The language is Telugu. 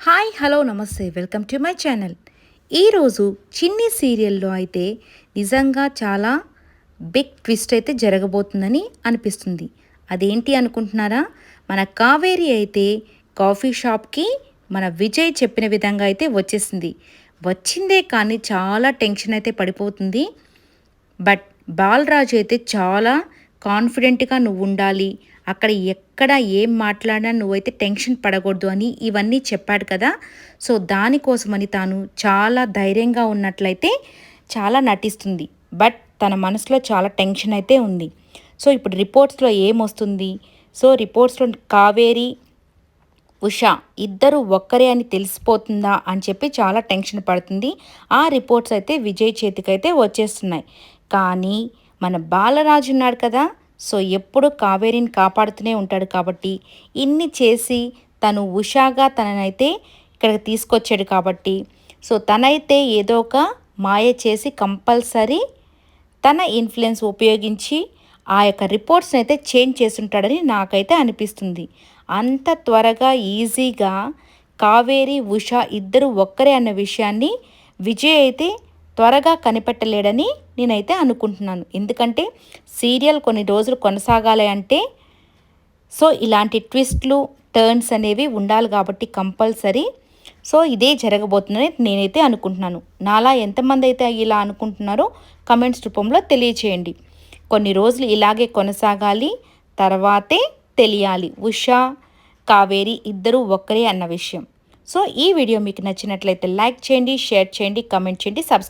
హాయ్ హలో నమస్తే వెల్కమ్ టు మై ఛానల్. ఈరోజు చిన్ని సీరియల్లో అయితే నిజంగా చాలా బిగ్ ట్విస్ట్ అయితే జరగబోతుందని అనిపిస్తుంది. అదేంటి అనుకుంటున్నారా? మన కావేరి అయితే కాఫీ షాప్కి మన విజయ్ చెప్పిన విధంగా అయితే వచ్చేసింది. వచ్చిందే కానీ చాలా టెన్షన్ అయితే పడిపోతుంది. బట్ బాలరాజు అయితే చాలా కాన్ఫిడెంట్గా నువ్వు ఉండాలి అక్కడ ఎక్కడ ఏం మాట్లాడినా నువ్వైతే టెన్షన్ పడకూడదు అని ఇవన్నీ చెప్పాడు కదా. సో దానికోసమని తాను చాలా ధైర్యంగా ఉన్నట్లయితే చాలా నటిస్తుంది. బట్ తన మనసులో చాలా టెన్షన్ అయితే ఉంది. సో ఇప్పుడు రిపోర్ట్స్లో ఏమొస్తుంది? సో రిపోర్ట్స్లో కావేరి ఉషా ఇద్దరు ఒక్కరే అని తెలిసిపోతుందా అని చెప్పి చాలా టెన్షన్ పడుతుంది. ఆ రిపోర్ట్స్ అయితే విజయ్ చేతికైతే వచ్చేస్తున్నాయి. కానీ మన బాలరాజు ఉన్నాడు కదా సో ఎప్పుడు కావేరిని కాపాడుతూనే ఉంటాడు కాబట్టి ఇన్ని చేసి తను ఉషాగా తననైతే ఇక్కడికి తీసుకొచ్చాడు కాబట్టి. సో తనైతే ఏదో ఒక మాయ చేసి కంపల్సరీ తన ఇన్ఫ్లుయెన్స్ ఉపయోగించి ఆ యొక్క రిపోర్ట్స్ని అయితే చేంజ్ చేస్తుంటాడని నాకైతే అనిపిస్తుంది. అంత త్వరగా ఈజీగా కావేరి ఉష ఇద్దరు ఒక్కరే అన్న విషయాన్ని విజయ్ అయితే త్వరగా కనిపెట్టలేడని నేనైతే అనుకుంటున్నాను. ఎందుకంటే సీరియల్ కొన్ని రోజులు కొనసాగాలి అంటే సో ఇలాంటి ట్విస్ట్లు టర్న్స్ అనేవి ఉండాలి కాబట్టి కంపల్సరీ. సో ఇదే జరగబోతుందని నేనైతే అనుకుంటున్నాను. నాలా ఎంతమంది అయితే ఇలా అనుకుంటున్నారో కమెంట్స్ రూపంలో తెలియచేయండి. కొన్ని రోజులు ఇలాగే కొనసాగాలి తర్వాతే తెలియాలి. ఉషా కావేరి ఇద్దరు ఒక్కరే అన్న విషయం. సో ఈ వీడియో మీకు నచ్చినట్లయితే లైక్ చేయండి షేర్ చేయండి కమెంట్ చేయండి సబ్స్క్రైబ్